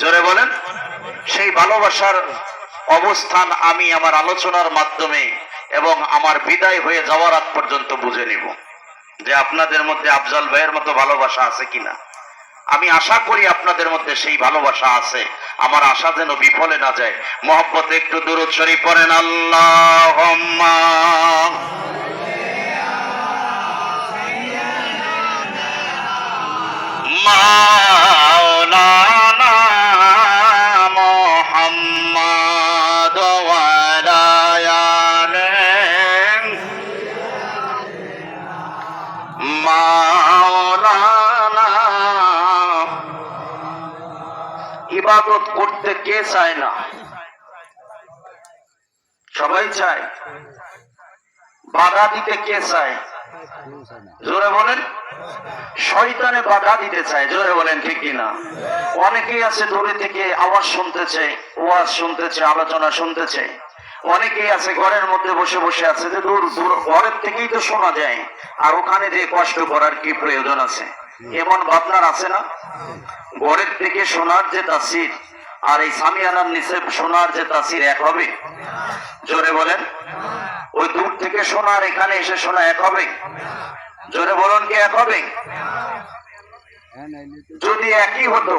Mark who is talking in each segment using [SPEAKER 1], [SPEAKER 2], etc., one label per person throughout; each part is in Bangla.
[SPEAKER 1] জোরে বলেন, সেই ভালোবাসার অবস্থান আমি আমার আলোচনার মাধ্যমে এবং আমার বিদায় হয়ে যাওয়ার আগ পর্যন্ত বুঝে নিব যে আপনাদের মধ্যে আফজাল ভাইয়ের মতো ভালোবাসা আছে কিনা। আমি আশা করি আপনাদের মধ্যে সেই ভালোবাসা আছে। আমার আশা যেন বিফলে না যায়। মোহব্বতে একটু দূরত শরীফ পড়েন আল্লাহ মাওলানা ইবাদত করতে কে চায় না? সবাই চায়? বাধা দিতে কে চায়? জোরে বলেন। শয়তানে বাধা দিতে চায়, জোরে বলেন ঠিক কিনা? অনেকেই আছে দূরে থেকে আওয়াজ শুনতেছে, ওয়াজ শুনতেছে, আলোচনা শুনতেছে। অনেকেই আছে, ঘরের মধ্যে বসে বসে আছে যে দূর দূর, ঘরের থেকেই তো শোনা যায়। আর ওখানে যে কষ্ট করার কি প্রয়োজন আছে? এমন ভাবনার আছে না? ঘরের থেকে শোনার যে তাসির, আর এই সামিয়ানার নিচে শোনার যে তাসির এক হবে? জোরে বলেন। ওই দূর থেকে শোনার, এখানে এসে শোনা এক হবে? জোরে বলুন কি এক হবে? যদি একই হতো,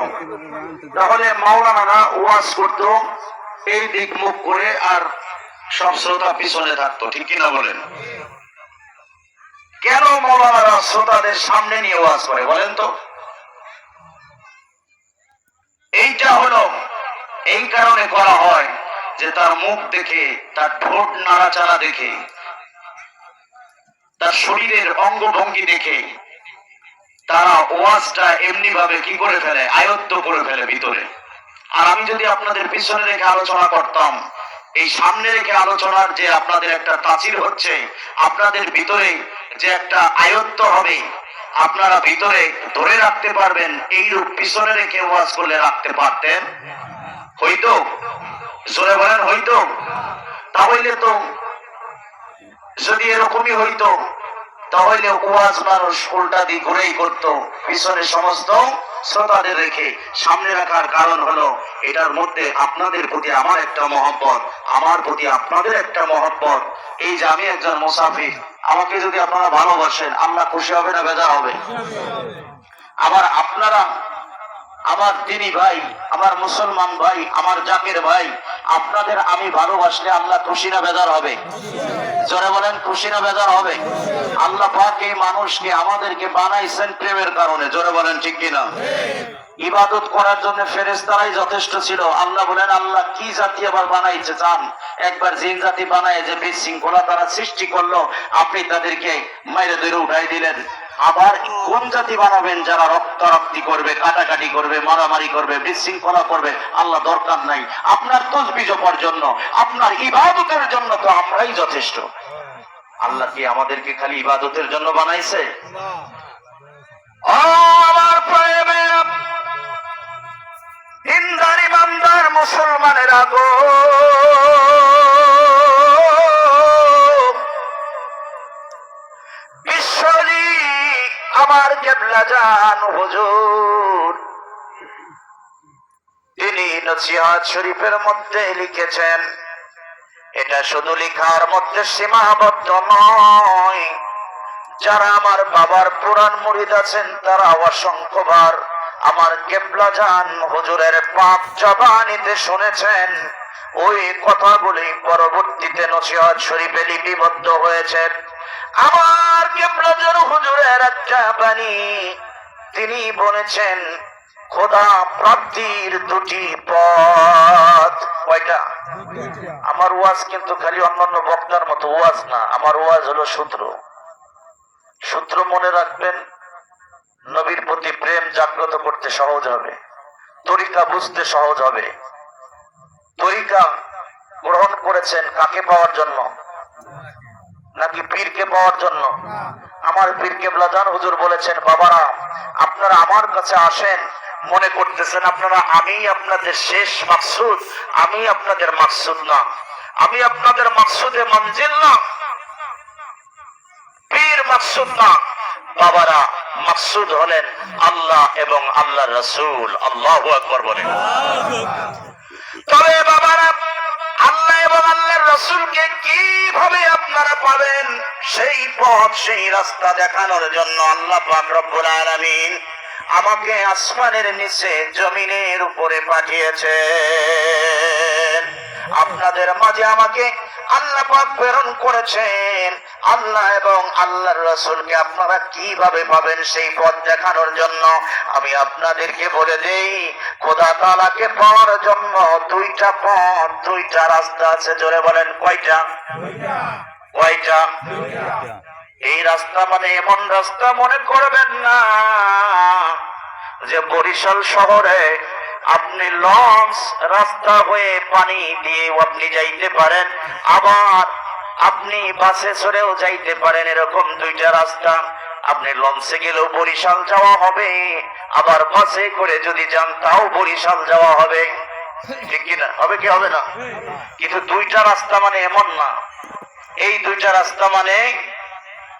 [SPEAKER 1] তাহলে মাওলানারা ওয়াজ করতো, এই দিক মুখ করে আর সব শ্রোতা পিছনে থাকতো, ঠিক কিনা বলেন? কেন মাওলানারা শ্রোতাদের সামনে নিয়ে ওয়াজ করে, বলেন তো? এইটা হলো এই কারণে করা হয় যে তার মুখ দেখে, তার ঠোঁট নাড়াচাড়া দেখে, তার শরীরের অঙ্গভঙ্গি দেখে, তারা ওয়াজটা এমনি ভাবে কি করে ফেলে? আয়ত্ত করে ফেলে ভিতরে। আর আমি যদি আপনাদের পিছনে রেখে আলোচনা করতাম এই সামনে রেখে আলোচনার যে আপনাদের একটা প্রাচীর হচ্ছে, আপনাদের ভিতরে যে একটা আয়ত্ত হবে, আপনারা ভিতরে ধরে রাখতে পারবেন এই রূপ পিছনে রেখে ওয়াজ করলে রাখতে পারতেন। হইতো জোরে বলেন হইতো তাহলে তো যদি এরকমই হইতো তাহলে ওয়াজ মানুষ উল্টা দিয়ে ঘুরেই করত। পিছনে সমস্ত শ্রোতাদের রেখে সামনে রাখার কারণ হলো, এটার মধ্যে আপনাদের প্রতি আমার একটা মহব্বত, আমার প্রতি আপনাদের একটা মহব্বত। এই যে আমি একজন মুসাফির, আমাকে যদি আপনারা ভালোবাসেন, আল্লাহ খুশি হবে না বেজা হবে? আবার আপনারা আমার তিনি ভাই, আমার মুসলমান ভাই, আমার জাকের ভাই, আপনাদের আমি ভালোবাসলে আল্লাহ খুশি না বেজার হবে? জোরে বলেন, খুশি না বেজার হবে? আল্লাহ পাক এই মানুষকে আমাদেরকে বানাইছেন প্রেমের কারণে, জোরে বলেন ঠিক কিনা? ইবাদত করার জন্য ফেরেস্তারাই যথেষ্ট ছিল। আল্লাহ বলেন, আল্লাহ কি জাতি আবার বানাইছে? চান একবার জিন জাতি বানায় যে বিশৃঙ্খলা তারা সৃষ্টি করল, আপনি তাদেরকে মাইরে ধরে উঠাই দিলেন। আবার কোন জাতি বানাবেন যারা রক্তারক্তি করবে, কাটাকাটি করবে, মারামারি করবে, বিশৃঙ্খলা করবে? আল্লাহ দরকার নাই। আপনার তসবি জপার জন্য, আপনার ইবাদতের জন্য তো আমরাই যথেষ্ট। আল্লাহ কি আমাদেরকে খালি ইবাদতের জন্য বানাইছে? আমার ইন্দারি বান্দার মুসলমানের আগো আমার কেবলা হুজুর। তিনি নসিহাত শরীফের মধ্যে লিখেছেন, এটা শুধু লিখার মধ্যে সীমাবদ্ধ নয়, যারা আমার বাবার পুরাণ মুরিদ আছেন তারা অসংখ্যবার আমার কেবলা জান হুজুরের পাপ জবানিতে শুনেছেন। ওই কথাগুলি পরবর্তীতে নসিহত শরীফে লিপিবদ্ধ হয়েছে। আমার কেবলা জান হুজুরের বাণী, তিনি বলেছেন, খোদা প্রাপ্তির দুটি পথ। কয়টা? আমার ওয়াজ কিন্তু খালি অন্যান্য বক্তার মতো ওয়াজ না, আমার ওয়াজ হলো সূত্র। সূত্র মনে রাখবেন নবীর প্রতি প্রেম জাগ্রত করতে সহজ হবে। তরিকা বুঝতে সহজ হবে। তরিকা গ্রহণ করেছেন কাকে পাওয়ার জন্য? নাকি পীরকে পাওয়ার জন্য? আমার পীর কেবলাজান হুজুর বলেছেন, বাবারা, আপনারা আমার কাছে আসেন, মনে করতেছেন আপনারা আমি আপনাদের শেষ মাকসুদ, আমি আপনাদের মাকসুদ না। আমি আপনাদের মাকসুদে মঞ্জিল না। পীর মাকসুদ না। বাবারা মাকসুদ হলেন আল্লাহ এবং আল্লাহ রসুল। আল্লাহ আকবর বলেন। তবে বাবারা, আল্লাহ এবং আল্লাহর রসুলকে কীভাবে আপনারা পাবেন? সেই পথ, সেই রাস্তা দেখানোর জন্য আল্লাহ রব্বুল আলামিন আমাকে আসমানের নিচে জমিনের উপরে পাঠিয়েছেন। আপনাদের মাঝে আমাকে আল্লাহ পাক প্রেরণ করেছেন। আল্লাহ এবং আল্লাহর রসুলকে আপনারা কীভাবে পাবেন সেই পথ দেখানোর জন্য আমি আপনাদেরকে বলে দেই খোদা তালাকে পাওয়ার জন্য দুইটা পথ দুইটা রাস্তা আছে জোরে বলেন কয়টা? কয়টা? এই রাস্তা মানে এমন রাস্তা মনে করবেন না যে বরিশাল শহরে আপনি লঞ্চ রাস্তা হয়ে পানি দিয়ে আপনি যাইতে পারেন, আবার আপনি বাসে চড়েও যাইতে পারেন, এরকম দুইটা রাস্তা। আপনি লঞ্চে গেলেও বরিশাল যাওয়া হবে, আবার বাসে করে যদি যান তাও বরিশাল যাওয়া হবে। ঠিক কিনা? হবে কি হবে না? কিন্তু দুইটা রাস্তা মানে এমন না। এই দুইটা রাস্তা মানে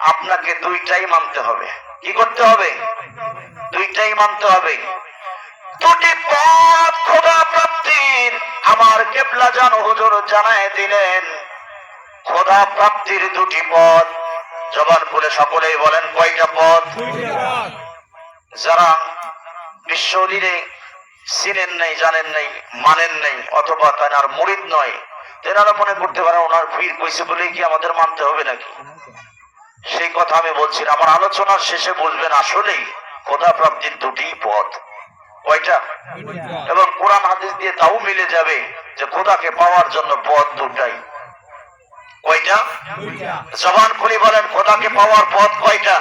[SPEAKER 1] আপনাকে দুইটাই মানতে হবে। কি করতে হবে? দুইটাই মানতে হবে। দুটি পথ খোদা প্রাপ্তির। আমার কেবলা জান হুজুর জানায় দিলেন। খোদা প্রাপ্তির দুটি পথ। জবান খুলে সকলেই বলেন কয়টা পথ? যারা বিশ্বলীরে চিনেন নাই জানেন নাই মানেন নাই অথবা তার মুরিদ নয় তেনারা মনে করতে পারে ওনার ভিড় কইছে বলেই কি আমাদের মানতে হবে নাকি? সেই কথা আমি বলছি আমার আলোচনার শেষে বলবেন আসলেই খোদা প্রাপ্তির দুটি পথ। কয়টা? এবং কোরআন হাদিস দিয়ে তাও মিলে যাবে যে খোদাকে পাওয়ার জন্য পথ দুটাই। কয়টা? জবান খুলি বলেন, খোদাকে পাওয়ার পথ কয়টা?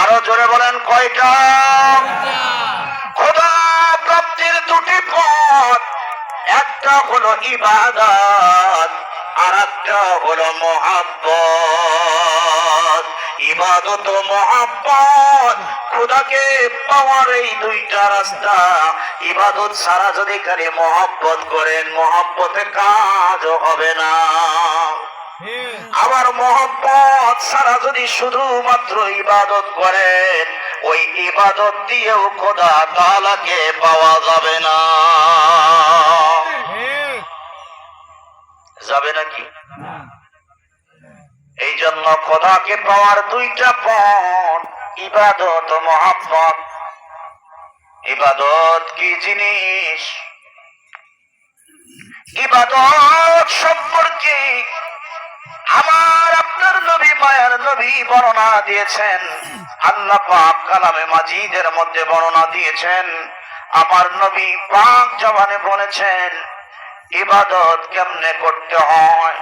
[SPEAKER 1] আরও জোরে বলেন, কয়টা? খোদা প্রাপ্তির দুটি পথ। একটা হলো ইবাদত আর একটা হলো মহাব্বত। ইবাদত ও মহাব্বত, খোদাকে পাওয়ার এই দুইটা রাস্তা। ইবাদত সারা যদি খালি মহাব্বত করেন, মহাব্বতে কাজও হবে না। আবার মহব্বত সারা যদি শুধুমাত্র ইবাদত করেন, ওই ইবাদত দিয়েও খোদা তালাকে পাওয়া যাবে না। যাবে নাকি? এই জন্য খোদাকে পাওয়ার দুইটা পথ, ইবাদত মহাব্বত। ইবাদত কি জিনিস? ইবাদত সম্পর্কে আমার আপনার নবী, মায়ার নবী বর্ণনা দিয়েছেন। আল্লাহ পাক কালামে মাজিদের মধ্যে বর্ণনা দিয়েছেন। আমার নবী পাক জবানে বলেছেন, ইবাদত কেমনে করতে হয়?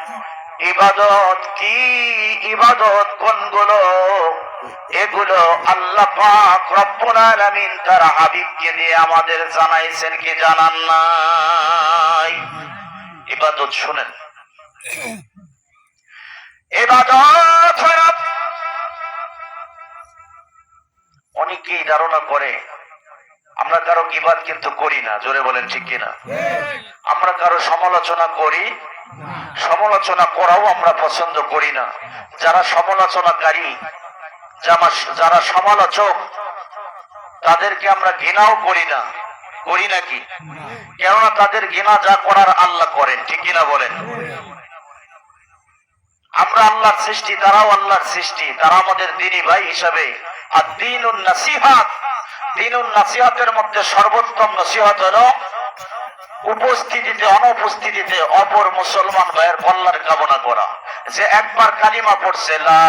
[SPEAKER 1] ইবাদত কি? ইবাদত কোনগুলো? এগুলো আল্লাহ পাক রব্বুল আলামিন তার হাবিবকে দিয়ে আমাদের জানাইছেন কি জানান নাই? ইবাদত শুনেন। এবাদত হল অনেকেই ধারণা করে, আমরা কারও গিবাদ কিন্তু করি না, জোরে বলেন ঠিক কিনা? আমরা কারও সমালোচনা করি, সমালোচনা করাও আমরা পছন্দ করি না। যারা সমালোচনাকারী যারা- সমালোচক, তাদেরকে আমরা ঘৃণাও করি না। করি নাকি? কেননা তাদের ঘৃণা যা করার আল্লাহ করেন, ঠিক কিনা বলেন? আমরা আল্লাহর সৃষ্টি, তারাও আল্লাহর সৃষ্টি। তারা আমাদের দিনী ভাই হিসাবে। আর দিনুন নাসিহাত। দিনুন নাসিহাতের মধ্যে সর্বোত্তম নসিহত হলো উপস্থিতিতে অনুপস্থিতিতে অপর মুসলমান ভাইয়ের কল্যাণ কামনা করা। যে একবার কালিমা পড়ছে লা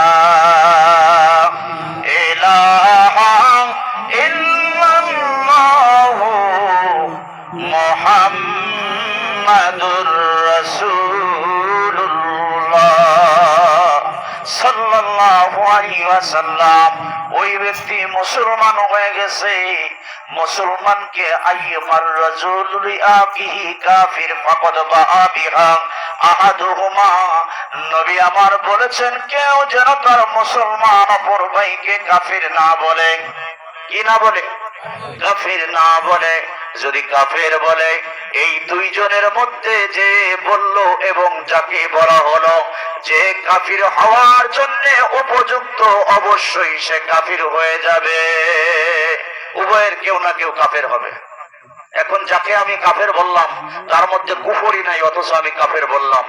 [SPEAKER 1] রাসূলুল্লাহ ওই ব্যক্তি মুসলমান হয়ে গেছে। মুসলমানকে আমার বলেছেন, কেউ যেন তার মুসলমান অপর ভাইকে কাফির না বলে। কি না বলে? কাফির না বলে। যদি কাফের বলে, এই দুইজনের মধ্যে যে বলল এবং যাকে বলা হলো, যে কাফির হওয়ার জন্য উপযুক্ত অবশ্যই সে কাফির হয়ে যাবে। উভয়ের কেউ না কেউ কাফের হবে। এখন যাকে আমি কাফের বললাম, তার মধ্যে কুফরি নাই, অথচ আমি কাফের বললাম।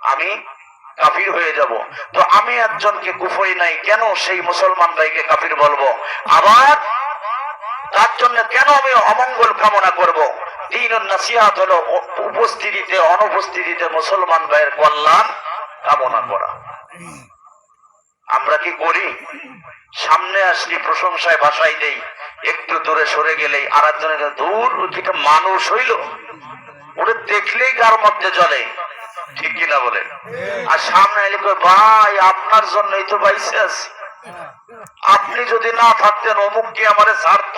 [SPEAKER 1] আমি কাফির হয়ে যাব। তো আমি একজনকে কুফরি নাই, কেন সেই মুসলমান ভাইকে কাফির বলব? আবার তার জন্য কেন আমি অমঙ্গল কামনা করব? দিন নাসিহাত হলো উপস্থিতিতে, অনুপস্থিতিতে মুসলমান ভাইয়ের কল্যাণ কামনা করা। আমরা কি করি? সামনে আসলি প্রশংসায় ভাষাই দেই, একটু দূরে সরে গেলেই আর একজনের দূর যেটা মানুষ হইল। ওটা দেখলেই কার মধ্যে জ্বলে, ঠিক কিনা বলে আর সামনে এলে ভাই, আপনার জন্যই তো বাইসে আছি। আপনি যদি না থাকতেন অমুক কি আমারে স্বার্থ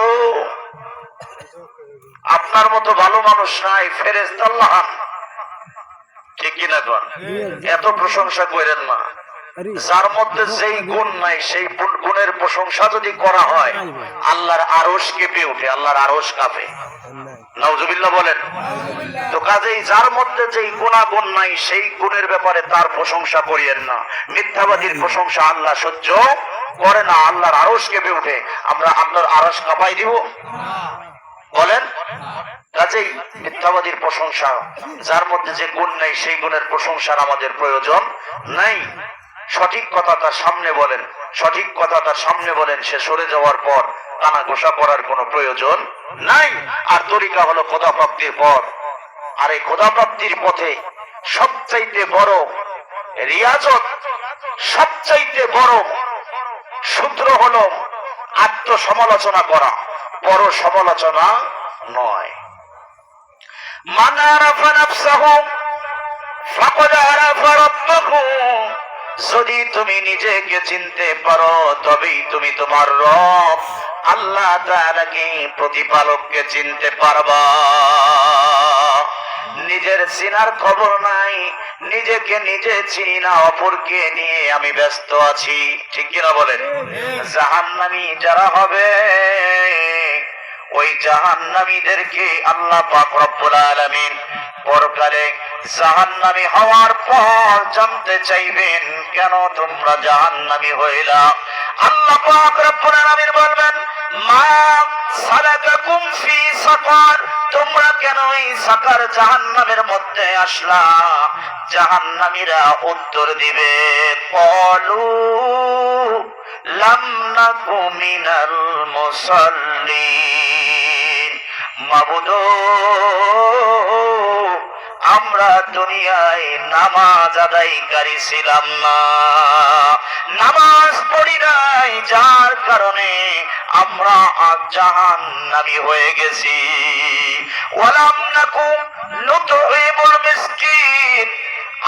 [SPEAKER 1] আপনার মতো ভালো মানুষ নাই ফেরেস্তাল্লাহ ঠিক কিনা কন এত প্রশংসা করেন না যার মধ্যে যেই গুণ নাই সেই গুণের প্রশংসা যদি করা হয় আল্লাহর আরস কেঁপে ওঠে আল্লাহর আরস কাঁপে। নওজুবিল্লাহ বলেন তো কাজেই যার মধ্যে যেই গুণাগুণ নাই সেই গুণের ব্যাপারে তার প্রশংসা করিয়েন না। মিথ্যাবাদীর প্রশংসা আল্লাহ সহ্য করে না আল্লাহর আরস কেঁপে ওঠে। আমরা আল্লাহর আরস কাঁপাই দিব। বলেন কাজেই মিথ্যাবাদীর প্রশংসা যার মধ্যে যে গুণ নেই সেই গুণের প্রশংসার আমাদের প্রয়োজন নাই। সঠিক কথা তার সামনে বলেন, সঠিক কথা তার সামনে বলেন, সে সরে যাওয়ার পর কানা ঘোষা করার কোনো প্রয়োজন নাই। আর তরিকা হলো খোদা প্রাপ্তির পথ। আর এই খোদা প্রাপ্তির পথে সবচাইতে বড় রিয়াজত, সবচাইতে বড় সূত্র হলো আত্মসমালোচনা করা, বড় সমালোচনা নয়। মান আরাফা নাফসাহু, ফাকাদ আরাফা রাব্বাহু। যদি তুমি নিজেকে চিনতে পারো, তবেই তুমি তোমার রব। আল্লাহ তাআলাকে প্রতিপালককে চিনতে পারবা? নিজের চিনার খবর নাই, নিজেকে নিজে চিনি না, অপরকে নিয়ে আমি ব্যস্ত আছি। ঠিক কিনা বলেন? জাহান্নামী যারা হবে ওই জাহান্নামীদেরকে আল্লাহ পাক রব্বুল আলামিন পরকালে জাহান্নামী হওয়ার পর জানতে চাইবেন, কেন তোমরা জাহান্নামী হইলা? আল্লাহ পাক রব্বুল আলামিন বলবেন তোমরা কেন এই সাকার মধ্যে আসলা? উত্তর দিবে মাবুদ, আমরা দুনিয়ায় নামাজ আদায়কারী ছিলাম না। নামাজ কারণে আমরা জাহান নামি হয়ে গেছি। ওয়ালাম নাকু নুতইমুল মিসকিন।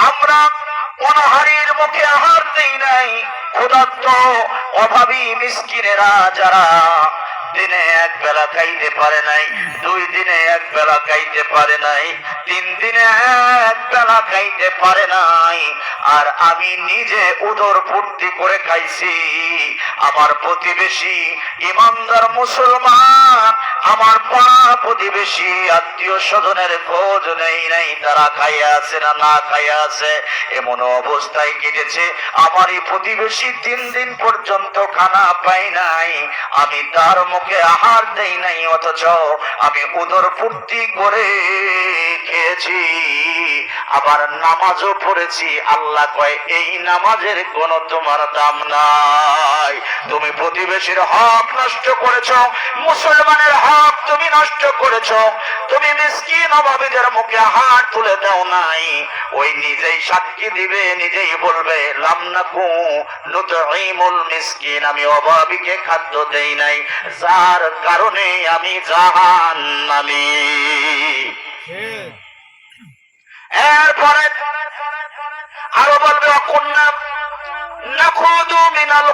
[SPEAKER 1] আমরা অনাহারের মুখে আহার দেই নাই। ক্ষুধার্ত, অভাবী মিসকিনেরা যারা দিনে এক বেলা খাইতে পারে নাই, দুই দিনে এক বেলা খাইতে পারে নাই, তিন দিনে এক বেলা খাইতে পারে নাই। আর আমি নিজে উদর পূর্তি করে খাইছি। আমার প্রতিবেশী ইমানদার মুসলমান, আমার পাড়া প্রতিবেশী আত্মীয় স্বজনের খোঁজ নেই নাই, তারা খাইয়া আছে না না খাইয়া আছে, এমন অবস্থায় কেটেছে। আমার এই প্রতিবেশী তিন দিন পর্যন্ত খানা পাই নাই। আমি তার মুখে আহার দেই নাই, অথচ আমি উদর পূর্তি করে খেয়েছি, আবার নামাজও পড়েছি। আল্লাহ কয়, এই নামাজের কোন তোমার দাম নাই। তুমি প্রতিবেশীর হক নষ্ট করেছ, মুসলমানের হক তুমি নষ্ট করেছ। তুমি মিসকিন অভাবীদের মুখে হাত তুলে দাও নাই। ওই নিজেই সাক্ষী দিবে, নিজেই বলবে লামনাকু নুতঈমুল মিসকিন, আমি অভাবীকে খাদ্য দেই নাই। যার কারণে আমি জাহান্নামী। এরপরে আরও বলবে অকন্যা নাখুদু মিনাল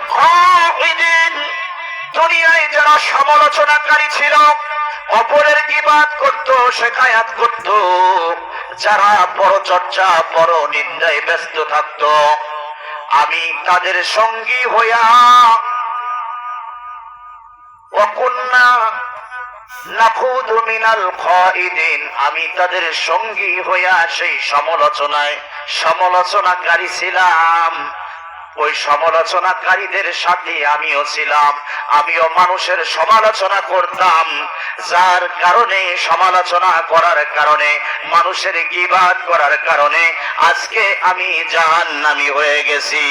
[SPEAKER 1] দুনিয়ায় যারা সমালোচনাকারী ছিল, অপরের গিবাদ করত, শেখায়াত করত, যারা পরচর্চা পর নিন্দায় ব্যস্ত থাকত, আমি তাদের সঙ্গী হইয়া অকন্যা আমি তাদের সঙ্গী হইয়া সেই সমালোচনায় সমালোচনাকারী ছিলাম। ওই সমালোচনাকারীদের সাথে আমিও ছিলাম। আমিও মানুষের সমালোচনা করতাম। যার কারণে, সমালোচনা করার কারণে, মানুষের গিবাদ করার কারণে আজকে আমি জাহান্নামী হয়ে গেছি।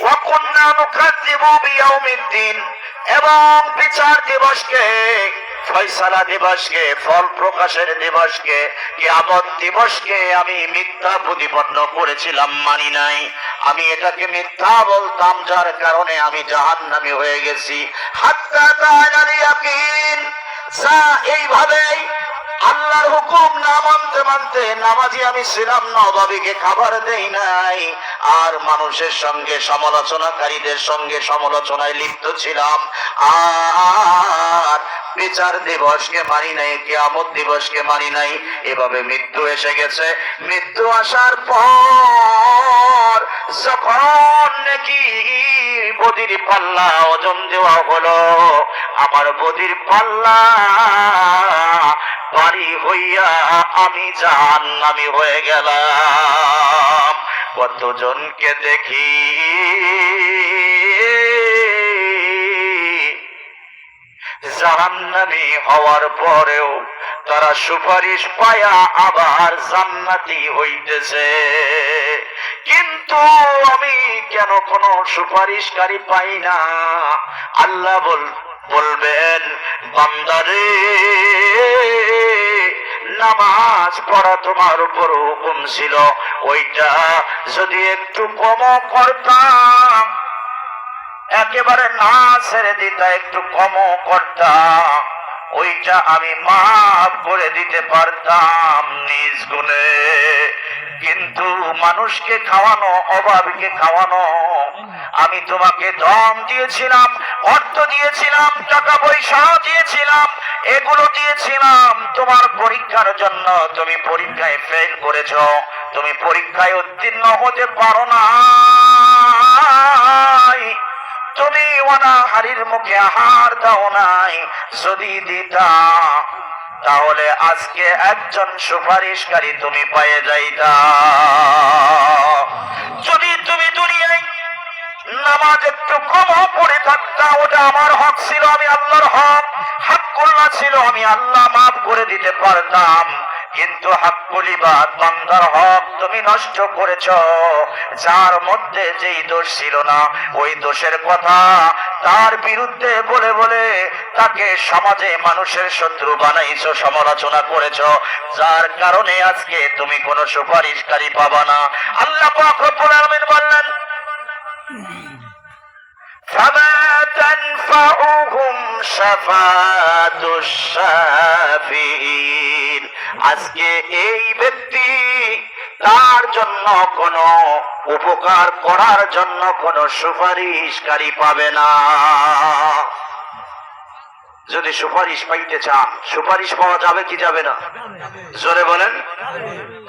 [SPEAKER 1] ওয়াকুন্না নুকাদ্দিবু বিয়াউমিদ্দিন। এবং বিচার দিবসকে, ফয়সালা দিবসকে, ফল প্রকাশের দিবসকে, কিয়ামত দিবসকে আমি মিথ্যা প্রতিপন্ন করেছিলাম, মানি নাই। আমি এটাকে মিথ্যা বলতাম, যার কারণে আমি জাহান্নামী হয়ে গেছি। হাত্তা তাআলাল ইয়াকিন যা এইভাবেই আল্লাহর হুকুম না মানতে মানতে নামাজি আমি ছিলাম না খাবার দেই নাই। আর মানুষের সঙ্গে সমালোচনাকারীদের সঙ্গে সমালোচনায় লিপ্ত ছিলাম। আর বিচার দিবসকে মানি নাই, কিয়ামত দিবসকে মানি নাই। এভাবে মৃত্যু এসে গেছে। মৃত্যু আসার পর যখন নাকি বদির পাল্লা ওজন দেওয়া হলো, আমার বদির পাল্লা বাড়ি হইয়া আমি জাহান্নামী হয়ে গেলাম। কতজনকে দেখি? জাহান্নামী হওয়ার পরেও তারা সুপারিশ পায়া আবার জান্নাতি হইতেছে। কিন্তু আমি কেন কোন সুপারিশকারী পাই না? আল্লাহ বল বলবেন, বান্দারে, নামাজ পড়া তোমার উপর হুকুম ছিল। ওইটা যদি একটু কম করতাম, একেবারে না ছেড়ে দিতা, একটু কম করতাম। ওইটা আমি মাফ করে দিতে পারতাম নিজ গুণে। কিন্তু মানুষকে খাওয়ানো, অভাবকে খাওয়ানো, আমি তোমাকে দম দিয়েছিলাম, অর্থ দিয়েছিলাম, টাকা পয়সা দিয়েছিলাম, এগুলো দিয়েছিলাম। তোমার পরীক্ষার জন্য তুমি পরীক্ষায় ফেল করেছ। তুমি পরীক্ষায় উত্তীর্ণ হতে পারো না তুমি অনাহারির মুখে আহার দাও নাই, যদি দিতা, তাহলে আজকে একজন সুপারিশকারী তুমি পেয়ে যাইতা। যদি তুমি দুনিয়ায় নামাজ একটু কম পড়ে থাকতা, ওটা আমার হক ছিল, আমি আল্লাহর হক হাক করলা ছিল, আমি আল্লাহ মাফ করে দিতে পারতাম। কিন্তু হক তুমি নষ্ট করেছ। যার মধ্যে যেই দোষ ছিল না, ওই দোষের কথা তার বিরুদ্ধে বলে বলে তাকে সমাজে মানুষের শত্রু বানাইছ, সমালোচনা করেছ। যার কারণে আজকে তুমি কোনো সুপারিশকারী পাবা না। আল্লাহ পাক বললেন فما تنفعهم شفاعة الشافعين আজকে এই ব্যক্তি তার জন্য কোন উপকার করার জন্য কোন সুপারিশকারী পাবে না যদি সুপারিশ পাইতে চান সুপারিশ পাওয়া যাবে কি যাবে না জোরে বলেন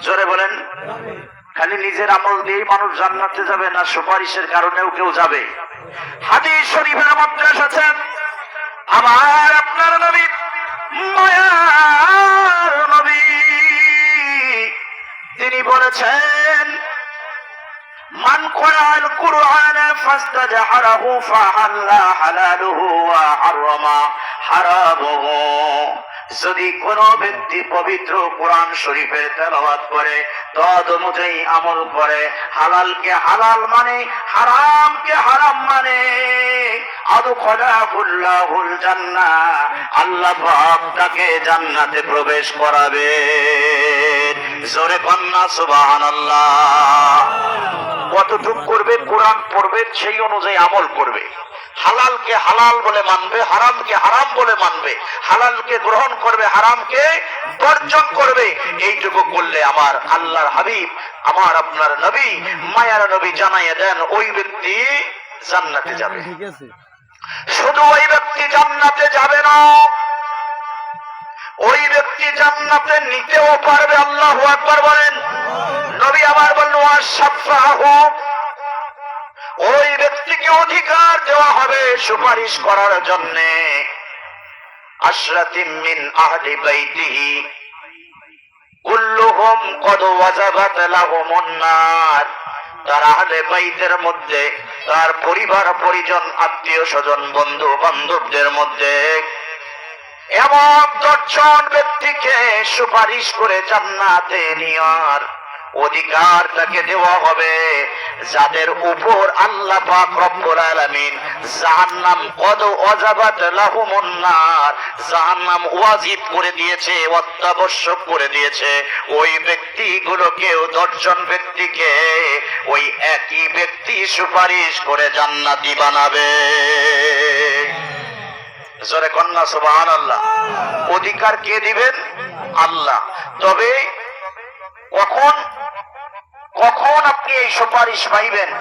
[SPEAKER 1] জোরে বলেন খালি নিজের আমল দিয়েই মানুষ জান্নাতে যাবে না, সুপারিশের কারণেও কেউ যাবে। হাদিস শরীফের মধ্যে এসেছেন আমার আপনার নবী, মায়ার নবী। তিনি বলেছেন, মান কোরআন কুরআন ফাস্তাজহারাহু ফাহাল্লা হালালুহু ওয়া হারামা। হারামুহু। যদি কোন ব্যক্তি পবিত্র কোরআন শরীফের তেলাওয়াত করে, তদ অনুযায়ী আমল করে, হালালকে হালাল মানে হারামকে হারাম মানে আল্লাহ তাকে জান্নাতে প্রবেশ করাবে। জোরে কন্যা, সুবহানাল্লাহ। কতটুক করবে, কোরআন পড়বে, সেই অনুযায়ী আমল করবে। হালালকে হালাল বলে মানবে, হারামকে হারাম বলে মানবে, হালালকে গ্রহণ করবে হারামকে বর্জন করবে। এইটুকু করলে আমার আল্লাহর হাবিব আমার আপনার নবী মায়ার নবী জানাইয়া দেন ওই ব্যক্তি জান্নাতে যাবে। শুধু ওই ব্যক্তি জান্নাতে যাবে না ওই ব্যক্তি জান্নাতে নিতেও পারবে আল্লাহ একবার বলেন। নবী আমার বলল হোক ওই ব্যক্তিকে অধিকার দেওয়া হবে সুপারিশ করার জন্যে।
[SPEAKER 2] মধ্যে, তার পরিবার, পরিজন, আত্মীয় স্বজন, বন্ধু বান্ধবদের মধ্যে এমন দশজন ব্যক্তিকে সুপারিশ করে জান্নাতে নেওয়ার অধিকার তাকে দেওয়া হবে। যাদের উপর আল্লাহ পাক রব্বুল আলামিন জাহান্নাম কদ অজাবাত লাহুমুন নার, জাহান্নাম ওয়াজিব করে দিয়েছে, অত্যাবশ্যক করে দিয়েছে, ওই ব্যক্তিগুলোকেও দশজন ব্যক্তিকে ওই একই ব্যক্তি সুপারিশ করে জান্নাতি বানাবে। জোরে কন্যা সুবাহান আল্লাহ অধিকার কে দিবেন? আল্লাহ। তবে কখন কখন আপনি এই সুপারিশ পাইবেন?